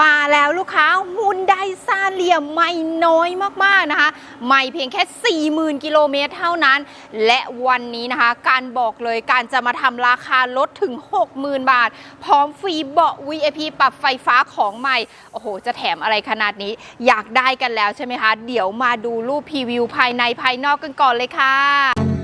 มาแล้วลูกค้าหุ่นไดซาเลียไม่น้อยมากๆนะคะ ไม่เพียงแค่ 40,000 กิโลเมตรเท่านั้น และวันนี้นะคะ การบอกเลยการจะมาทำราคาลดถึง 60,000 บาท พร้อมฟรีเบาะ VIP ปรับไฟฟ้าของใหม่ โอ้โห จะแถมอะไรขนาดนี้ อยากได้กันแล้วใช่ไหมคะ เดี๋ยวมาดูรูปพรีวิวภายในภายนอกกันก่อนเลยค่ะ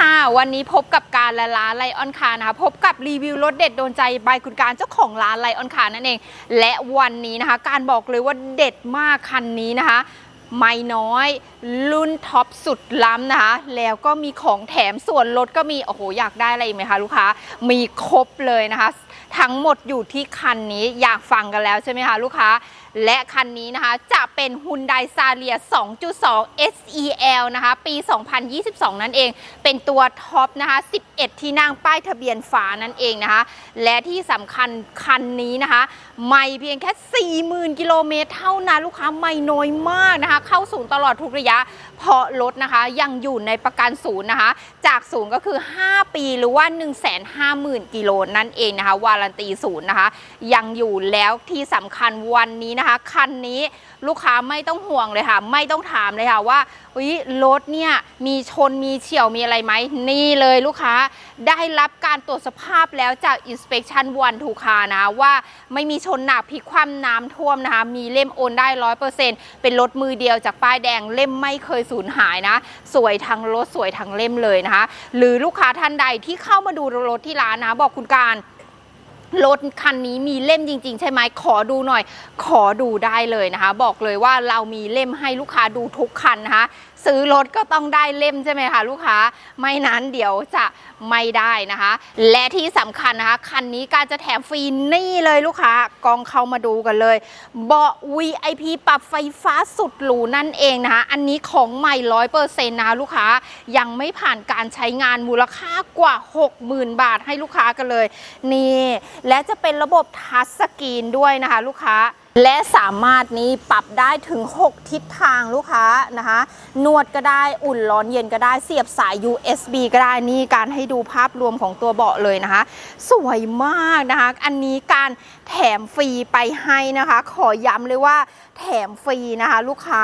ค่ะ วันนี้พบกับการและร้านไลออนคานะคะ พบกับรีวิวรถเด็ดโดนใจบายคุณการเจ้าของร้านไลออนคานั่นเอง และวันนี้นะคะ การบอกเลยว่าเด็ดมากคันนี้นะคะ ไม่น้อย รุ่นท็อปสุดล้ำนะคะ แล้วก็มีของแถมส่วนลดก็มี โอ้โห อยากได้อะไรอีกไหมคะลูกค้า มีครบเลยนะคะ ทั้งหมดอยู่ที่คันนี้อยากฟังกันแล้วใช่ไหมคะลูกค้าและคันนี้นะคะจะเป็น Hyundai s a r i a 2.2 SEL นะคะปี 2022 นั่นเอง เป็นตัวท็อปนะคะ 11 ที่นั่งป้ายทะเบียนฝานั่นเองนะคะ และที่สำคัญคันนี้นะคะไม่เพียงแค่ 40,000 กิโลเมตรเท่านั้นลูกค้าไม่น้อยมากนะคะ เข้าศูนย์ตลอดทุกระยะ เพราะรถนะคะยังอยู่ในประกันศูนย์นะคะ จากศูนย์ก็คือ 5 ปีหรือว่า 150,000 กิโลนั่นเองนะคะวารันตีศูนย์นะคะ ยังอยู่แล้วที่สำคัญวันนี้นะคะ คันนี้ลูกค้าไม่ต้องห่วงเลยค่ะ ไม่ต้องถามเลยค่ะว่าอุ๊ยรถเนี่ยมีชนมีเฉี่ยวมีอะไรไหมนี่เลยลูกค้าได้รับการตรวจสภาพแล้วจาก Inspection One to Car นะว่าไม่มีชนหนักพลิกคว่ำน้ำท่วมนะคะ มีเล่มโอนได้ร้อยเปอร์เซ็นต์เป็นรถมือเดียวจากป้ายแดงเล่มไม่เคยสูญหายนะ สวยทั้งรถสวยทั้งเล่มเลยนะคะ หรือลูกค้าท่านใดที่เข้ามาดูรถที่ร้านนะ บอกคุณการ รถคันนี้มีเล่มจริง ๆ ใช่ไหมขอดูหน่อย ขอดูได้เลยนะคะ บอกเลยว่าเรามีเล่มให้ลูกค้าดูทุกคันนะคะ ซื้อรถก็ต้องได้เล่มใช่ไหมคะลูกค้า ไม่นั้นเดี๋ยวจะไม่ได้นะคะ และที่สำคัญนะคะ คันนี้การจะแถมฟรีนี่เลยลูกค้ากองเข้ามาดูกันเลย เบาะ VIP ปรับไฟฟ้าสุดหรูนั่นเองนะคะ อันนี้ของใหม่ร้อยเปอร์เซ็นต์นะคะลูกค้ายังไม่ผ่านการใช้งานมูลค่ากว่า 60,000 บาทให้ลูกค้ากันเลย นี่ และจะเป็นระบบทัชสกรีนด้วยนะคะ ลูกค้า และสามารถนี้ปรับได้ถึง 6 ทิศทางลูกค้านะคะ นวดก็ได้อุ่นร้อนเย็นก็ได้เสียบสาย USB ก็ได้นี่การให้ดูภาพรวมของตัวเบาะเลยนะคะ สวยมากนะคะ อันนี้การแถมฟรีไปให้นะคะ ขอย้ำเลยว่าแถมฟรีนะคะ ลูกค้า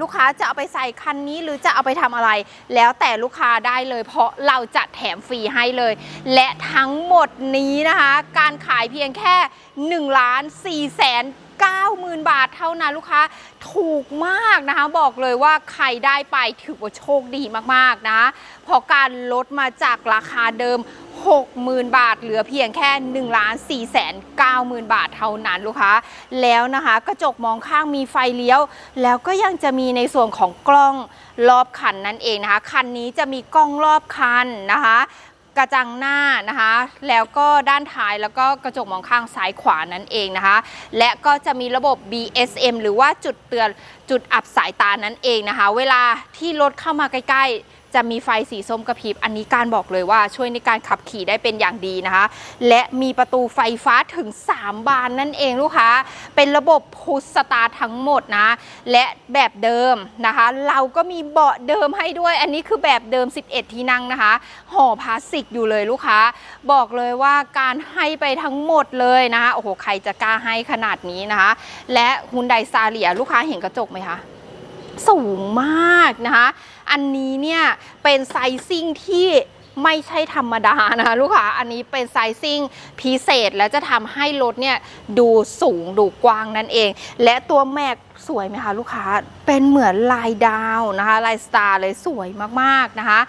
ลูกค้าจะเอาไปใส่คันนี้หรือจะเอาไปทำอะไร แล้วแต่ลูกค้าได้เลย เพราะเราจะแถมฟรีให้เลย และทั้งหมดนี้นะคะ การขายเพียงแค่1ล้าน4แสน 90,000 บาทเท่านั้นลูกค้าถูกมากนะคะบอกเลยว่าใครได้ไปถือว่าโชคดีมากๆนะเพราะการลดมาจากราคาเดิม 60,000 บาท เหลือเพียงแค่1ล้าน4แสน90,000 บาทเท่านั้นลูกค้า แล้วนะคะกระจกมองข้างมีไฟเลี้ยว แล้วก็ยังจะมีในส่วนของกล้องรอบคันนั่นเองนะคะ คันนี้จะมีกล้องรอบคันนะคะ กระจังหน้านะคะ แล้วก็ด้านท้ายแล้วก็กระจกมองข้างซ้ายขวานั่นเองนะคะ และก็จะมีระบบ BSM หรือว่าจุดเตือนจุดอับสายตานั่นเองนะคะ เวลาที่รถเข้ามาใกล้ๆ จะมีไฟสีส้มกระพริบ อันนี้การบอกเลยว่าช่วยในการขับขี่ได้เป็นอย่างดีนะคะ และมีประตูไฟฟ้าถึง 3 บานนั่นเองลูกค้า เป็นระบบพุชสตาร์ททั้งหมดนะ และแบบเดิมนะคะ เราก็มีเบาะเดิมให้ด้วย อันนี้คือแบบเดิม 11 ที่นั่งนะคะ ห่อพลาสติกอยู่เลยลูกค้า บอกเลยว่าการให้ไปทั้งหมดเลยนะคะ โอ้โห ใครจะกล้าให้ขนาดนี้นะคะ และฮุนไดซาเลียลูกค้าเห็นกระจกไหมคะ สูงมากนะคะ อันนี้เนี่ยเป็นไซซิ่งที่ไม่ใช่ธรรมดานะลูกค้า อันนี้เป็นไซซิ่งพิเศษและจะทำให้รถเนี่ยดูสูงดูกว้างนั่นเอง และตัวแม็กสวยไหมคะลูกค้า เป็นเหมือนลายดาวนะคะลายสตาร์เลยสวยมากๆนะคะ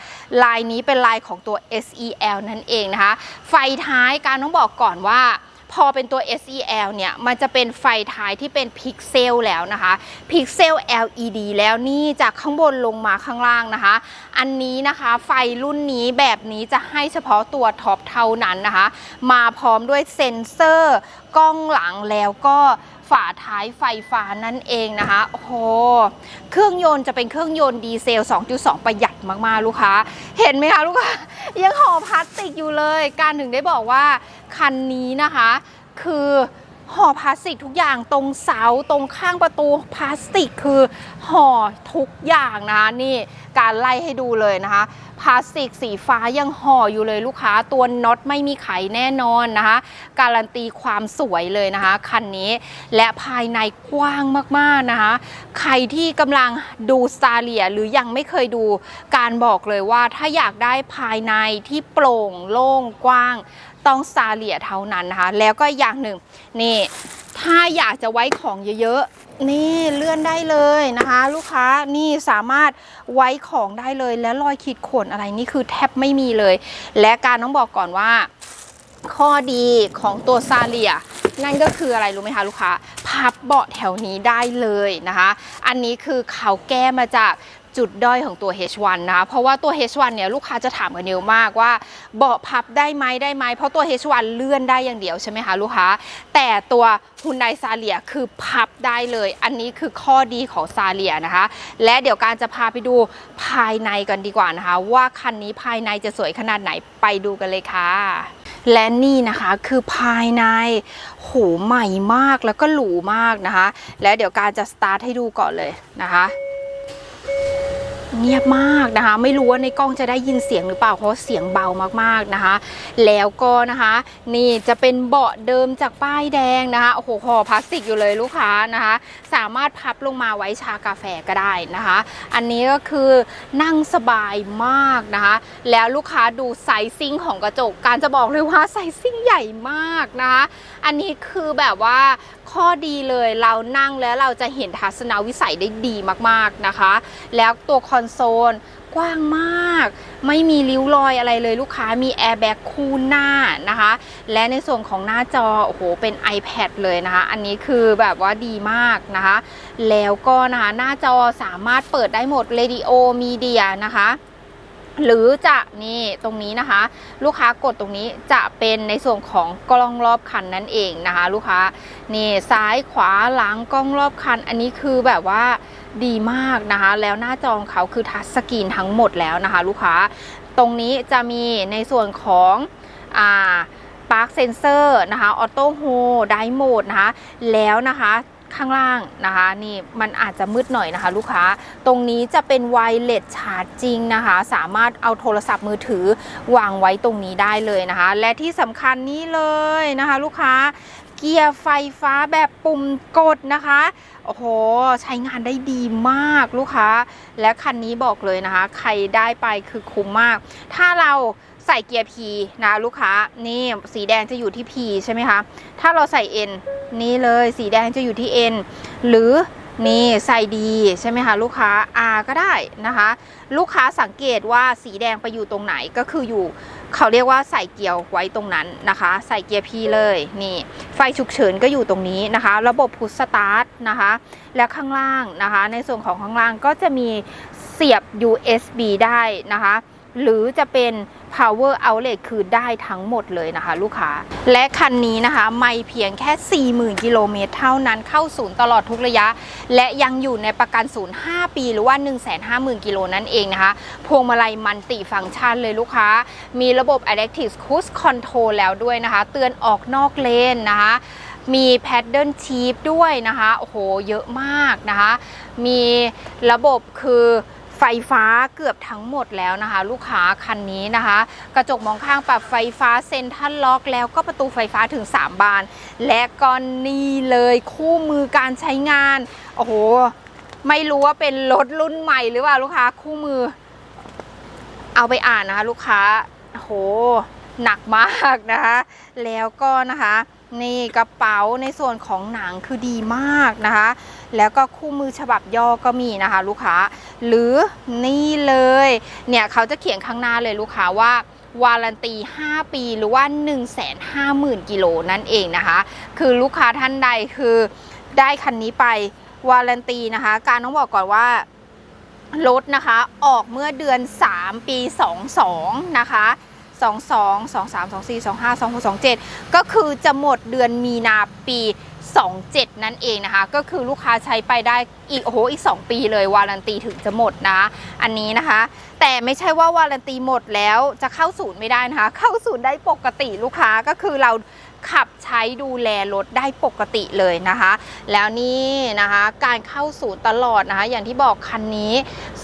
ลายนี้เป็นลายของตัว SEL นั่นเองนะคะ ไฟท้ายการต้องบอกก่อนว่า พอเป็นตัว SEL เนี่ย มันจะเป็นไฟท้ายที่เป็นพิกเซลแล้วนะคะ พิกเซล LED แล้วนี่จากข้างบนลงมาข้างล่างนะคะ อันนี้นะคะไฟรุ่นนี้แบบนี้จะให้เฉพาะตัวท็อปเท่านั้นนะคะ มาพร้อมด้วยเซ็นเซอร์กล้องหลังแล้วก็ฝาท้ายไฟฟ้านั่นเองนะคะ โอ้โห เครื่องยนต์จะเป็นเครื่องยนต์ดีเซล 2.2 ประหยัด มากๆ ลูกค้า เห็นไหมคะลูกค้า ยังห่อพลาสติกอยู่เลย การถึงได้บอกว่าคันนี้นะคะ คือห่อพลาสติกทุกอย่างตรงเสาตรงข้างประตูพลาสติกคือห่อทุกอย่างนะคะนี่การไล่ให้ดูเลยนะคะพลาสติกสีฟ้ายังห่ออยู่เลยลูกค้าตัวน็อตไม่มีไขแน่นอนนะคะ การันตีความสวยเลยนะคะ คันนี้และภายในกว้างมากๆนะคะ ใครที่กำลังดูสตาเลียหรือยังไม่เคยดูการบอกเลยว่าถ้าอยากได้ภายในที่โปร่งโล่งกว้าง ต้องซาเลียเท่านั้นนะคะ แล้วก็อย่างหนึ่งนี่ ถ้าอยากจะไว้ของเยอะๆ นี่เลื่อนได้เลยนะคะ ลูกค้านี่สามารถไว้ของได้เลยและรอยขีดข่วนอะไรนี่คือแทบไม่มีเลย และการต้องบอกก่อนว่าข้อดีของตัวซาเลียนั่นก็คืออะไรรู้ไหมคะลูกค้า พับเบาะแถวนี้ได้เลยนะคะ อันนี้คือเขาแก้มาจาก จุดด้อยของตัว H1 นะคะเพราะว่าตัว H1 เนี่ยลูกค้าจะถามกันเยอะมากว่าเบาะพับได้ไหมได้ไหมเพราะตัว H1 เลื่อนได้อย่างเดียวใช่ไหมคะลูกค้า แต่ตัวฮุนไดซาเลียคือพับได้เลย อันนี้คือข้อดีของซาเลียนะคะ และเดี๋ยวการจะพาไปดูภายในกันดีกว่านะคะ ว่าคันนี้ภายในจะสวยขนาดไหนไปดูกันเลยค่ะและนี่นะคะคือภายในโหใหม่มากแล้วก็หรูมากนะคะ แล้วเดี๋ยวการจะสตาร์ทให้ดูก่อนเลยนะคะ เงียบมากนะคะ ไม่รู้ว่าในกล้องจะได้ยินเสียงหรือเปล่าเพราะเสียงเบามากๆนะคะ แล้วก็นะคะ นี่จะเป็นเบาะเดิมจากป้ายแดงนะคะโอ้โหห่อพลาสติกอยู่เลยลูกค้านะคะ สามารถพับลงมาไว้ชากาแฟก็ได้นะคะ อันนี้ก็คือนั่งสบายมากนะคะ แล้วลูกค้าดูไซซิ่งของกระจกการจะบอกเลยว่าไซซิ่งใหญ่มากนะคะ อันนี้คือแบบว่าข้อดีเลยเรานั่งแล้วเราจะเห็นทัศนวิสัยได้ดีมากๆนะคะ แล้วตัวคอนโซลกว้างมาก ไม่มีริ้วรอยอะไรเลยลูกค้ามีแอร์แบ็กคู่หน้านะคะ และในส่วนของหน้าจอ โอ้โห เป็น iPad เลยนะคะ อันนี้คือแบบว่าดีมากนะคะ แล้วก็นะคะ หน้าจอสามารถเปิดได้หมด Radio Media นะคะ หรือจะนี่ตรงนี้นะคะ ลูกค้ากดตรงนี้จะเป็นในส่วนของกล้องรอบคันนั่นเองนะคะ ลูกค้านี่ซ้ายขวาหลังกล้องรอบคัน อันนี้คือแบบว่าดีมากนะคะ แล้วหน้าจอของเขาคือทัชสกรีนทั้งหมดแล้วนะคะ ลูกค้าตรงนี้จะมีในส่วนของอ่าปาร์คเซนเซอร์นะคะออโต้โฮไดโหมดนะคะ แล้วนะคะ ข้างล่างนะคะ นี่มันอาจจะมืดหน่อยนะคะ ลูกค้าตรงนี้จะเป็นไวเลสชาร์จจริงนะคะ สามารถเอาโทรศัพท์มือถือวางไว้ตรงนี้ได้เลยนะคะ และที่สำคัญนี้เลยนะคะ ลูกค้าเกียร์ไฟฟ้าแบบปุ่มกดนะคะ โอ้โห ใช้งานได้ดีมากลูกค้า และคันนี้บอกเลยนะคะ ใครได้ไปคือคุ้มมาก ถ้าเรา ใส่เกียร์ P นะลูกค้านี่สีแดงจะอยู่ที่ P ใช่ไหมคะถ้าเราใส่ N นี่เลยสีแดงจะอยู่ที่ N หรือนี่ใส่ดีใช่ไหมคะลูกค้า R ก็ได้นะคะ ลูกค้าสังเกตว่าสีแดงไปอยู่ตรงไหนก็คืออยู่ เขาเรียกว่าใส่เกียร์ไว้ตรงนั้นนะคะ ใส่เกียร์ P เลยนี่ไฟฉุกเฉินก็อยู่ตรงนี้นะคะ ระบบพุชสตาร์ทนะคะ แล้วข้างล่างนะคะ ในส่วนของข้างล่างก็จะมีเสียบ USB ได้นะคะ หรือจะเป็น power outlet คือได้ทั้งหมดเลยนะคะ ลูกค้า และคันนี้นะคะ ไม่เพียงแค่ 40,000 กิโลเมตรเท่านั้นเข้าศูนย์ตลอดทุกระยะ และยังอยู่ในประกันศูนย์ 5 ปีหรือว่า 150,000 กิโลนั่นเองนะคะ พวงมาลัยมันติฟังก์ชันเลยลูกค้า มีระบบ adaptive cruise control แล้วด้วยนะคะ เตือนออกนอกเลนนะคะมี paddle shift ด้วยนะคะ โอ้โห เยอะมากนะคะ มีระบบคือ ไฟฟ้าเกือบทั้งหมดแล้วนะคะ ลูกค้าคันนี้นะคะ กระจกมองข้างปรับไฟฟ้าเซ็นทรัลล็อก แล้วก็ประตูไฟฟ้าถึง 3 บาน และก็นี่เลยคู่มือการใช้งาน โอ้โห ไม่รู้ว่าเป็นรถรุ่นใหม่หรือเปล่าลูกค้าคู่มือ เอาไปอ่านนะคะ ลูกค้าโหหนักมากนะคะ แล้วก็นะคะ นี่กระเป๋าในส่วนของหนังคือดีมากนะคะ แล้วก็คู่มือฉบับย่อก็มีนะคะลูกค้า หรือนี่เลยเนี่ยเขาจะเขียนข้างหน้าเลยลูกค้าว่าวารันตี 5 ปีหรือว่า 150,000 กิโลนั่นเองนะคะ คือลูกค้าท่านใดคือได้คันนี้ไปวารันตีนะคะ การต้องบอกก่อนว่ารถนะคะ ออกเมื่อเดือน 3 ปี 22 นะคะ22 23 24 25 26 27 ก็คือจะหมดเดือนมีนาปี 27 นั่นเองนะคะ ก็คือลูกค้าใช้ไปได้อีกโอ้โหอีก 2 ปีเลยวารันตีถึงจะหมดนะ อันนี้นะคะ แต่ไม่ใช่ว่าวารันตีหมดแล้วจะเข้าศูนย์ไม่ได้นะคะ เข้าศูนย์ได้ปกติลูกค้าก็คือเราขับใช้ดูแลรถได้ปกติเลยนะคะ แล้วนี่นะคะการเข้าศูนย์ตลอดนะคะ อย่างที่บอกคันนี้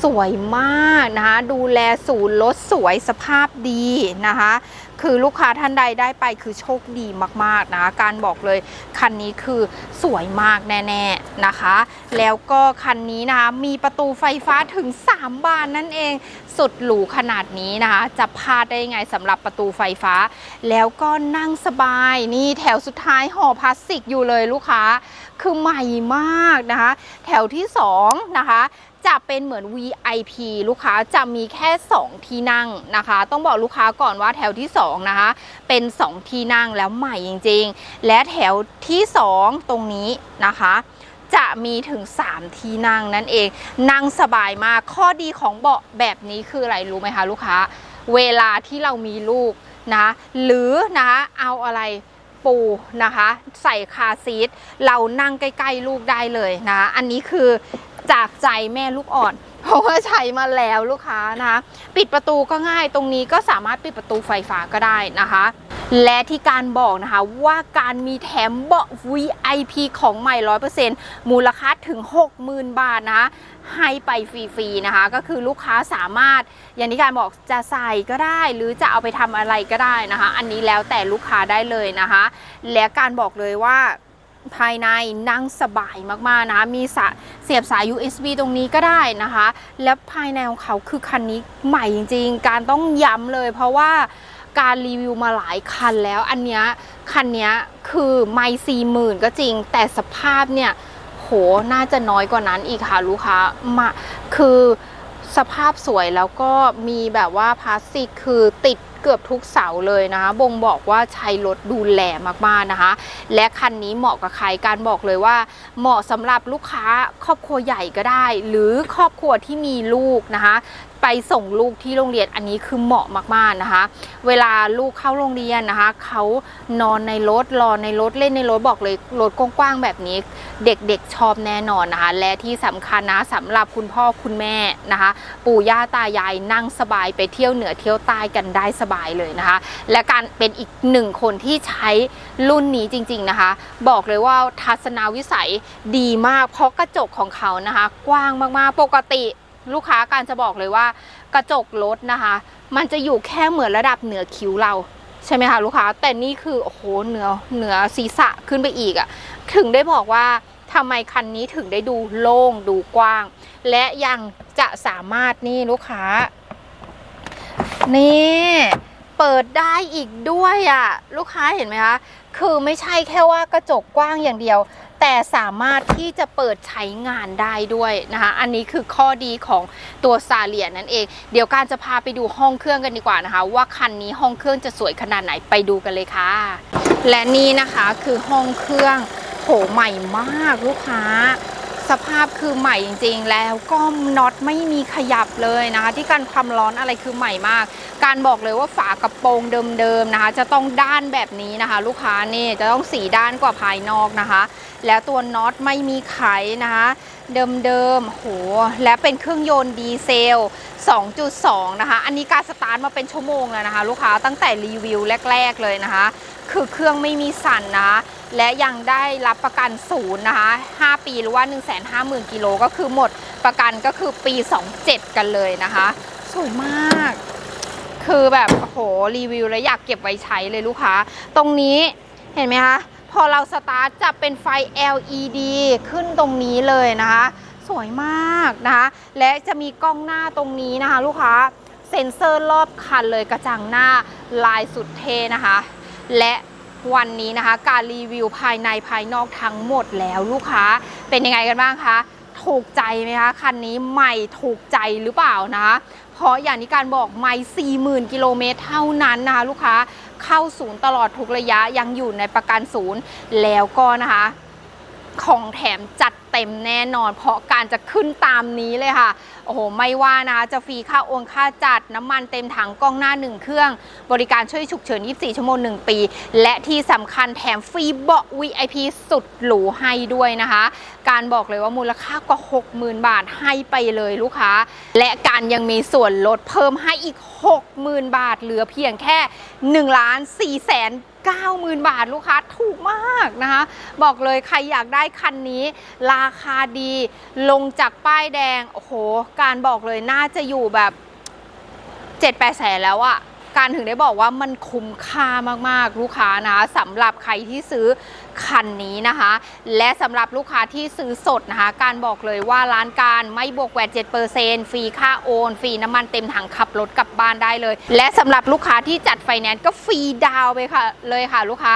สวยมากนะคะ ดูแลศูนย์รถสวยสภาพดีนะคะ คือลูกค้าท่านใดได้ไปคือโชคดีมากๆนะ การบอกเลยคันนี้คือสวยมากแน่ๆนะคะ แล้วก็คันนี้นะคะมีประตูไฟฟ้าถึง 3 บานนั่นเอง สุดหรูขนาดนี้นะคะ จะพลาดได้ยังไงสำหรับประตูไฟฟ้า แล้วก็นั่งสบายนี่แถวสุดท้ายห่อพลาสติกอยู่เลยลูกค้า คือใหม่มากนะคะ แถวที่2นะคะ จะเป็นเหมือน VIP ลูกค้าจะมีแค่ 2 ที่นั่งนะคะ ต้องบอกลูกค้าก่อนว่าแถวที่ 2 นะคะ เป็น 2 ที่นั่งแล้วใหม่จริง ๆ และแถวที่ 2 ตรงนี้นะคะจะมีถึง 3 ที่นั่งนั่นเอง นั่งสบายมาก ข้อดีของเบาะแบบนี้คืออะไรรู้ไหมคะลูกค้า เวลาที่เรามีลูกนะหรือนะคะเอาอะไรปูนะคะ ใส่คาซีทเรานั่งใกล้ ๆ ลูกได้เลยนะ อันนี้คือ จากใจแม่ลูกอ่อน เพราะว่าใช้มาแล้วลูกค้านะคะ ปิดประตูก็ง่ายตรงนี้ก็สามารถปิดประตูไฟฟ้าก็ได้นะคะ และที่การบอกนะคะว่าการมีแถมเบาะ VIP ของใหม่ 100%มูลค่าถึง 60,000 บาทนะคะให้ไปฟรีๆนะคะ ก็คือลูกค้าสามารถอย่างที่การบอกจะใส่ก็ได้ หรือจะเอาไปทำอะไรก็ได้นะคะ อันนี้แล้วแต่ลูกค้าได้เลยนะคะ และการบอกเลยว่า ภายในนั่งสบายมากๆนะคะมีสะเสียบสาย USB ตรงนี้ก็ได้นะคะ แล้วภายในของเขาคือคันนี้ใหม่จริงๆ การต้องย้ำเลย เพราะว่าการรีวิวมาหลายคันแล้ว อันเนี้ยคันเนี้ยคือไม่สี่หมื่นก็จริง แต่สภาพเนี่ยโหน่าจะน้อยกว่านั้นอีกค่ะลูกค้ามาคือสภาพสวยแล้วก็มีแบบว่าพลาสติกคือติด เกือบทุกเสาเลยนะคะ บ่งบอกว่าใช้รถดูแลมากๆนะคะ และคันนี้เหมาะกับใครการบอกเลยว่า เหมาะสำหรับลูกค้าครอบครัวใหญ่ก็ได้ หรือครอบครัวที่มีลูกนะคะ ไปส่งลูกที่โรงเรียนอันนี้คือเหมาะมากๆนะคะ เวลาลูกเข้าโรงเรียนนะคะเขานอนในรถรอในรถเล่นในรถบอกเลยรถกว้างๆแบบนี้ เด็กๆชอบแน่นอนนะคะ และที่สำคัญนะสำหรับคุณพ่อคุณแม่นะคะ ปู่ย่าตายายนั่งสบายไปเที่ยวเหนือเที่ยวใต้กันได้สบายเลยนะคะ และการเป็นอีกหนึ่งคนที่ใช้รุ่นนี้จริง ๆนะคะ บอกเลยว่าทัศนวิสัยดีมากเพราะกระจกของเขานะคะ กว้างมากๆปกติ ลูกค้าการจะบอกเลยว่ากระจกรถนะคะ มันจะอยู่แค่เหมือนระดับเหนือคิ้วเราใช่ไหมคะลูกค้า แต่นี่คือโอ้โหเหนือเหนือศีรษะขึ้นไปอีกอะถึงได้บอกว่าทำไมคันนี้ถึงได้ดูโล่งดูกว้าง และยังจะสามารถนี่ลูกค้า นี่เปิดได้อีกด้วยอะลูกค้าเห็นไหมคะ คือไม่ใช่แค่ว่ากระจกกว้างอย่างเดียว แต่สามารถที่จะเปิดใช้งานได้ด้วยนะคะ อันนี้คือข้อดีของตัวซาเลียนั่นเอง เดี๋ยวการจะพาไปดูห้องเครื่องกันดีกว่านะคะ ว่าคันนี้ห้องเครื่องจะสวยขนาดไหนไปดูกันเลยค่ะ และนี่นะคะคือห้องเครื่องโหใหม่มากลูกค้า สภาพคือใหม่จริง ๆ แล้วก็น็อตไม่มีขยับเลยนะคะ ที่การความร้อนอะไรคือใหม่มาก การบอกเลยว่าฝากระโปรงเดิมๆนะคะ จะต้องด้านแบบนี้นะคะ ลูกค้านี่จะต้องสีด้านกว่าภายนอกนะคะ แล้วตัวน็อตไม่มีไขนะคะเดิมๆโห และเป็นเครื่องยนต์ดีเซล 2.2 นะคะ อันนี้การสตาร์ทมาเป็นชั่วโมงแล้วนะคะ ลูกค้าตั้งแต่รีวิวแรก ๆ เลยนะคะ คือเครื่องไม่มีสั่นนะคะ และยังได้รับประกันศูนย์นะคะ 5 ปีหรือว่า 150,000กิโลก็คือหมดประกันก็คือปี 27 กันเลยนะคะ สวยมาก คือแบบโอ้โหรีวิวแล้วอยากเก็บไว้ใช้เลยลูกค้า ตรงนี้เห็นไหมคะ พอเราสตาร์ทจะเป็นไฟ LED ขึ้นตรงนี้เลยนะคะ สวยมากนะคะ และจะมีกล้องหน้าตรงนี้นะคะ ลูกค้าเซ็นเซอร์รอบคันเลยกระจังหน้าลายสุดเท่นะคะ และ วันนี้นะคะ การรีวิวภายในภายนอกทั้งหมดแล้วลูกค้าเป็นยังไงกันบ้างคะถูกใจไหมคะคันนี้ใหม่ถูกใจหรือเปล่านะเพราะอย่างที่การบอกไม่40,000 กิโลเมตรเท่านั้นนะคะลูกค้าเข้าศูนย์ตลอดทุกระยะยังอยู่ในประกันศูนย์แล้วก็นะคะ ของแถมจัด เต็มแน่นอน เพราะการจะขึ้นตามนี้เลยค่ะ โอ้โห ไม่ว่านะคะจะฟรีค่าโอนค่าจัดน้ำมันเต็มถังกล้องหน้า 1 เครื่อง บริการช่วยฉุกเฉิน 24 ชั่วโมง 1 ปี และที่สำคัญแถมฟรีเบาะ VIP สุดหรูให้ด้วยนะคะ การบอกเลยว่ามูลค่ากว่า 60,000 บาทให้ไปเลยลูกค้า และการยังมีส่วนลดเพิ่มให้อีก 60,000 บาท เหลือเพียงแค่1ล้าน4แสน 90,000 บาทลูกค้าถูกมากนะคะ บอกเลยใครอยากได้คันนี้ ราคาดีลงจากป้ายแดง โอ้โห การบอกเลยน่าจะอยู่แบบ7 8แสนแล้วอะการถึงได้บอกว่ามันคุ้มค่ามากๆ ลูกค้านะคะสำหรับใครที่ซื้อ คันนี้นะคะ และสำหรับลูกค้าที่ซื้อสดนะคะ การบอกเลยว่าร้านการไม่บวกแวด7%ฟรีค่าโอนฟรีน้ำมันเต็มถังขับรถกลับบ้านได้เลย และสำหรับลูกค้าที่จัดไฟแนนซ์ก็ฟรีดาวไปค่ะเลยค่ะลูกค้า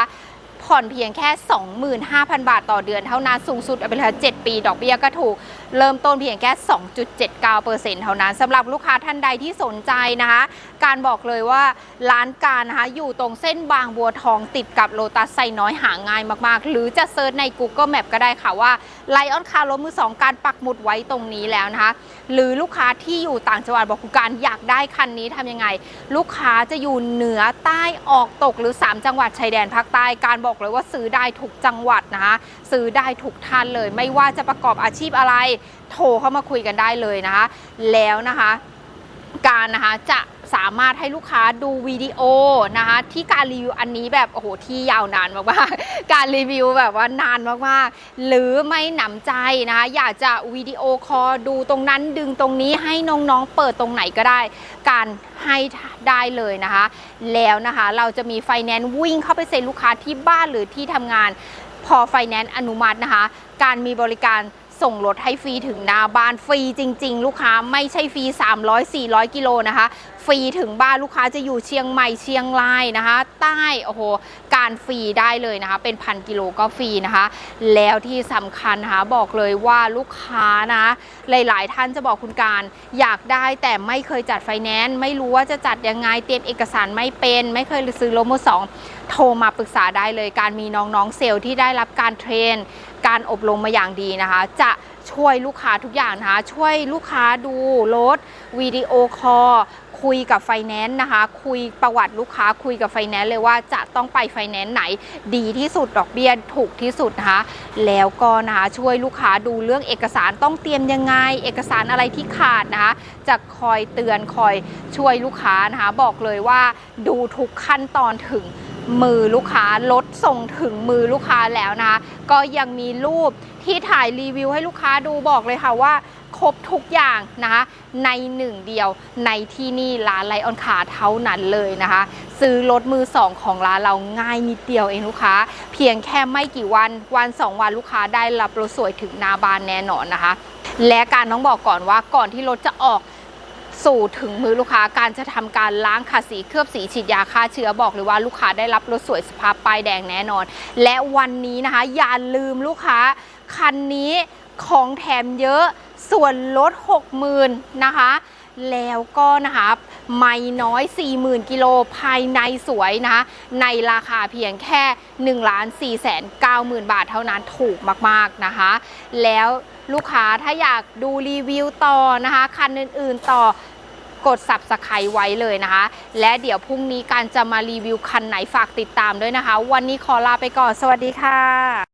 ผ่อนเพียงแค่ 25,000 บาทต่อเดือนเท่านั้นสูงสุดเอาไปเลย7ปี ดอกเบี้ยก็ถูกเริ่มต้นเพียงแค่ 2.79%เท่านั้นสำหรับลูกค้าท่านใดที่สนใจนะคะ การบอกเลยว่าร้านการนะคะอยู่ตรงเส้นบางบัวทองติดกับโลตัสไซน้อยหาง่ายมากๆ หรือจะเซิร์ชใน Google Map ก็ได้ค่ะว่าไลออนคาร์รถมือสองการปักหมุดไว้ตรงนี้แล้วนะคะ หรือลูกค้าที่อยู่ต่างจังหวัดบอกคุณการอยากได้คันนี้ทำยังไง ลูกค้าจะอยู่เหนือใต้ออกตกหรือ 3 จังหวัดชายแดนภาคใต้การบอกเลยว่าซื้อได้ทุกจังหวัดนะคะซื้อได้ทุกท่านเลย ไม่ว่าจะประกอบอาชีพอะไร โทรเข้ามาคุยกันได้เลยนะคะ แล้วนะคะการนะคะจะสามารถให้ลูกค้าดูวิดีโอนะคะที่การรีวิวอันนี้แบบโอ้โหที่ยาวนานมากๆการรีวิวแบบว่านานมากๆ หรือไม่หนำใจนะคะอยากจะวิดีโอคอลดูตรงนั้นดึงตรงนี้ให้น้องๆเปิดตรงไหนก็ได้ การให้ได้เลยนะคะ แล้วนะคะเราจะมีไฟแนนซ์วิ่งเข้าไปเซ็นลูกค้าที่บ้านหรือที่ทำงานพอไฟแนนซ์อนุมัตินะคะ การมีบริการ ส่งรถให้ฟรีถึงหน้าบ้านฟรีจริง ๆ ลูกค้าไม่ใช่ฟรี 300 400 กิโลนะคะฟรีถึงบ้านลูกค้าจะอยู่เชียงใหม่เชียงรายนะคะ ใต้โอ้โหการฟรีได้เลยนะคะ เป็นพันกิโลก็ฟรีนะคะ แล้วที่สำคัญนะคะบอกเลยว่าลูกค้านะหลาย ๆ ท่านจะบอกคุณการอยากได้แต่ไม่เคยจัดไฟแนนซ์ไม่รู้ว่าจะจัดยังไงเตรียมเอกสารไม่เป็น ไม่เคยซื้อรถมือสองโทรมาปรึกษาได้เลยการมีน้องๆเซลล์ที่ได้รับการเทรน การอบรมมาอย่างดีนะคะ จะช่วยลูกค้าทุกอย่างนะคะ ช่วยลูกค้าดูรถวิดีโอคอลคุยกับไฟแนนซ์นะคะ คุยประวัติลูกค้าคุยกับไฟแนนซ์เลยว่าจะต้องไปไฟแนนซ์ไหนดีที่สุดดอกเบี้ยถูกที่สุดนะคะ แล้วก็นะคะช่วยลูกค้าดูเรื่องเอกสารต้องเตรียมยังไง เอกสารอะไรที่ขาดนะคะ จะคอยเตือนคอยช่วยลูกค้านะคะ บอกเลยว่าดูทุกขั้นตอนถึง มือลูกค้ารถส่งถึงมือลูกค้าแล้วนะคะก็ยังมีรูปที่ถ่ายรีวิวให้ลูกค้าดูบอกเลยค่ะว่าครบทุกอย่างนะคะในหนึ่งเดียวในที่นี่ร้านไลออนคาเท่านั้นเลยนะคะ ซื้อรถมือสองของร้านเราง่ายนิดเดียวเองลูกค้า เพียงแค่ไม่กี่วันวันสองวันลูกค้าได้รับรถสวยถึงหน้าบ้านแน่นอนนะคะ และการต้องบอกก่อนว่าก่อนที่รถจะออก สู่ถึงมือลูกค้าการจะทำการล้างขัดสีเคลือบสีฉีดยาฆ่าเชื้อบอกเลยว่าลูกค้าได้รับรถสวยสภาพป้ายแดงแน่นอน และวันนี้นะคะ อย่าลืมลูกค้าคันนี้ของแถมเยอะส่วนลด 60,000นะคะ แล้วก็นะคะไม่น้อย 40,000 กิโลภายในสวยนะคะในราคาเพียงแค่1ล้าน4แสน9หมื่นบาทเท่านั้นถูกมาก ๆ นะคะ แล้ว ลูกค้าถ้าอยากดูรีวิวต่อนะคะ คันอื่นๆต่อกด subscribe ไว้เลยนะคะ และเดี๋ยวพรุ่งนี้การจะมารีวิวคันไหนฝากติดตามด้วยนะคะ วันนี้ขอลาไปก่อน สวัสดีค่ะ